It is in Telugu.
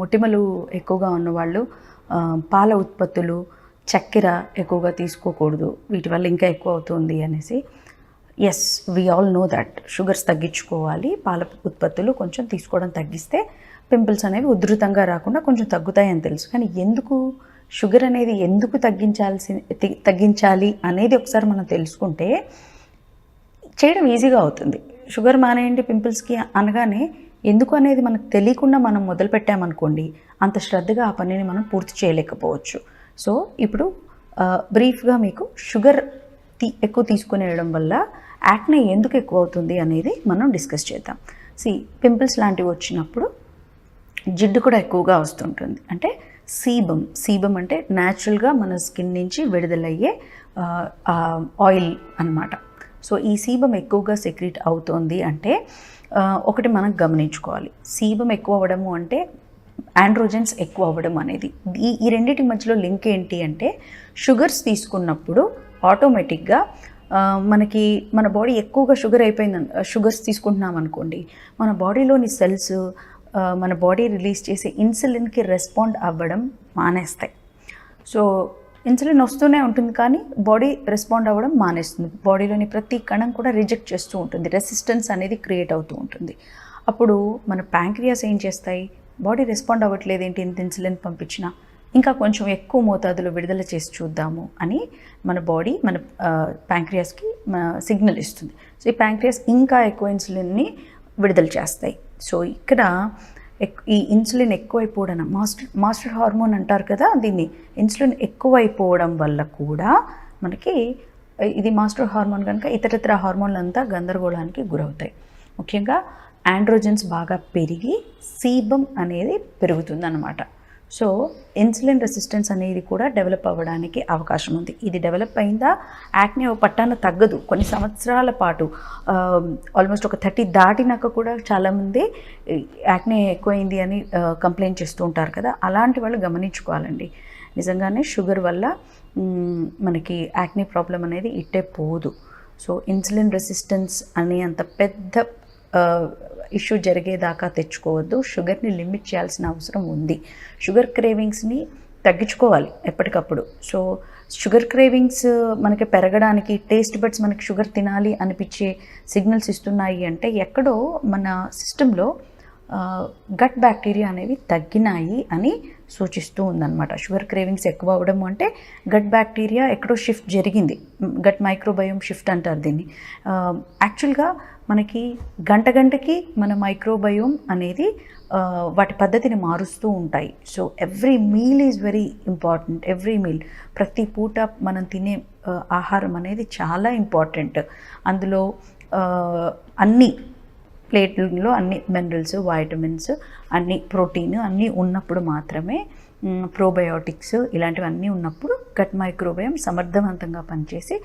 మొటిమలు ఎక్కువగా ఉన్నవాళ్ళు పాల ఉత్పత్తులు చక్కెర ఎక్కువగా తీసుకోకూడదు. వీటి వల్ల ఇంకా ఎక్కువ అవుతుంది అనేసి. Yes we all know that sugars తగ్గించుకోవాలి. పాల ఉత్పత్తులు కొంచెం తీసుకోవడం తగ్గిస్తే పింపుల్స్ అనేవి ఉధృతంగా రాకుండా కొంచెం తగ్గుతాయని తెలుసు. కానీ ఎందుకు? షుగర్ అనేది ఎందుకు తగ్గించాల్సి తగ్గించాలి అనేది ఒకసారి మనం తెలుసుకుంటే చేయడం ఈజీగా అవుతుంది. షుగర్ మానేయండి పింపుల్స్కి అనగానే ఎందుకు అనేది మనకు తెలియకుండా మనం మొదలు పెట్టామనుకోండి అంత శ్రద్ధగా ఆ పనిని మనం పూర్తి చేయలేకపోవచ్చు. సో ఇప్పుడు బ్రీఫ్గా మీకు షుగర్ తీ ఎక్కువ తీసుకునేయడం వల్ల యాక్నే ఎందుకు ఎక్కువ అవుతుంది అనేది మనం డిస్కస్ చేద్దాం. సి పింపుల్స్ లాంటివి వచ్చినప్పుడు జిడ్డు కూడా ఎక్కువగా వస్తుంటుంది. అంటే సీబం సీబం అంటే న్యాచురల్గా మన స్కిన్ నుంచి విడుదలయ్యే ఆయిల్ అన్నమాట. సో ఈ సీబం ఎక్కువగా సెక్రీట్ అవుతోంది అంటే ఒకటి మనం గమనించుకోవాలి. సీబం ఎక్కువ అవ్వడము అంటే ఆండ్రోజెన్స్ ఎక్కువ అవ్వడం అనేది. ఈ ఈ రెండింటి మధ్యలో లింక్ ఏంటి అంటే షుగర్స్ తీసుకున్నప్పుడు ఆటోమేటిక్గా మనకి మన బాడీ ఎక్కువగా షుగర్ అయిపోయింది షుగర్స్ తీసుకుంటున్నాం అనుకోండి మన బాడీలోని సెల్స్ మన బాడీ రిలీజ్ చేసే ఇన్సులిన్కి రెస్పాండ్ అవ్వడం మానేస్తాయి. సో ఇన్సులిన్ వస్తూనే ఉంటుంది కానీ బాడీ రెస్పాండ్ అవ్వడం మానేస్తుంది. బాడీలోని ప్రతి కణం కూడా రిజెక్ట్ చేస్తూ ఉంటుంది. రెసిస్టెన్స్ అనేది క్రియేట్ అవుతూ ఉంటుంది. అప్పుడు మన ప్యాంక్రియాస్ ఏం చేస్తాయి? బాడీ రెస్పాండ్ అవ్వట్లేదు ఏంటి? ఇంత ఇన్సులిన్ పంపించినా ఇంకా కొంచెం ఎక్కువ మోతాదులో విడుదల చేసి చూద్దాము అని మన బాడీ మన ప్యాంక్రియాస్కి సిగ్నల్ ఇస్తుంది. సో ఈ ప్యాంక్రియాస్ ఇంకా ఎక్కువ ఇన్సులిన్ని విడుదల చేస్తాయి. సో ఇక్కడ ఈ ఇన్సులిన్ ఎక్కువైపోవడం మాస్టర్ మాస్టర్ హార్మోన్ అంటారు కదా దీన్ని ఇన్సులిన్ ఎక్కువైపోవడం వల్ల కూడా మనకి ఇది మాస్టర్ హార్మోన్ కనుక ఇతరితర హార్మోన్లు అంతా గందరగోళానికి గురవుతాయి. ముఖ్యంగా ఆండ్రోజన్స్ బాగా పెరిగి సీబం అనేది పెరుగుతుందన్నమాట. సో ఇన్సులిన్ రెసిస్టెన్స్ అనేది కూడా డెవలప్ అవ్వడానికి అవకాశం ఉంది. ఇది డెవలప్ అయిందా? యాక్నే పట్టాన తగ్గదు. కొన్ని సంవత్సరాల పాటు ఆల్మోస్ట్ ఒక థర్టీ దాటినాక కూడా చాలామంది యాక్నే ఎక్కువైంది అని కంప్లైంట్ చేస్తూ ఉంటారు కదా. అలాంటి వాళ్ళు గమనించుకోవాలండి. నిజంగానే షుగర్ వల్ల మనకి యాక్నే ప్రాబ్లం అనేది ఇట్టే పోదు. సో ఇన్సులిన్ రెసిస్టెన్స్ అనే అంత పెద్ద ఇష్యూ జరిగేదాకా తెచ్చుకోవద్దు. షుగర్ని లిమిట్ చేయాల్సిన అవసరం ఉంది. షుగర్ క్రేవింగ్స్ని తగ్గించుకోవాలి ఎప్పటికప్పుడు. సో షుగర్ క్రేవింగ్స్ మనకి పెరగడానికి టేస్ట్ బడ్స్ మనకి షుగర్ తినాలి అనిపించే సిగ్నల్స్ ఇస్తున్నాయి అంటే ఎక్కడో మన సిస్టంలో గట్ బ్యాక్టీరియా అనేవి తగ్గినాయి అని సూచిస్తూ ఉందన్నమాట. షుగర్ క్రేవింగ్స్ ఎక్కువ అవ్వడం అంటే గట్ బ్యాక్టీరియా ఎక్కడో షిఫ్ట్ జరిగింది. గట్ మైక్రోబయోమ్ షిఫ్ట్ అంటారు దీన్ని. యాక్చువల్గా మనకి గంట గంటకి మన మైక్రోబయోమ్ అనేది వాటి పద్ధతిని మారుస్తూ ఉంటాయి. So every meal is very important every meal ప్రతి పూట మనం తినే ఆహారం అనేది చాలా ఇంపార్టెంట్ అందులో అన్నీ ప్లేట్లలో అన్ని మినరల్స్ వైటమిన్స్ అన్ని ప్రోటీన్ అన్నీ ఉన్నప్పుడు మాత్రమే ప్రోబయోటిక్స్ ఇలాంటివన్నీ ఉన్నప్పుడు గట్ మైక్రోబయం సమర్థవంతంగా పనిచేసి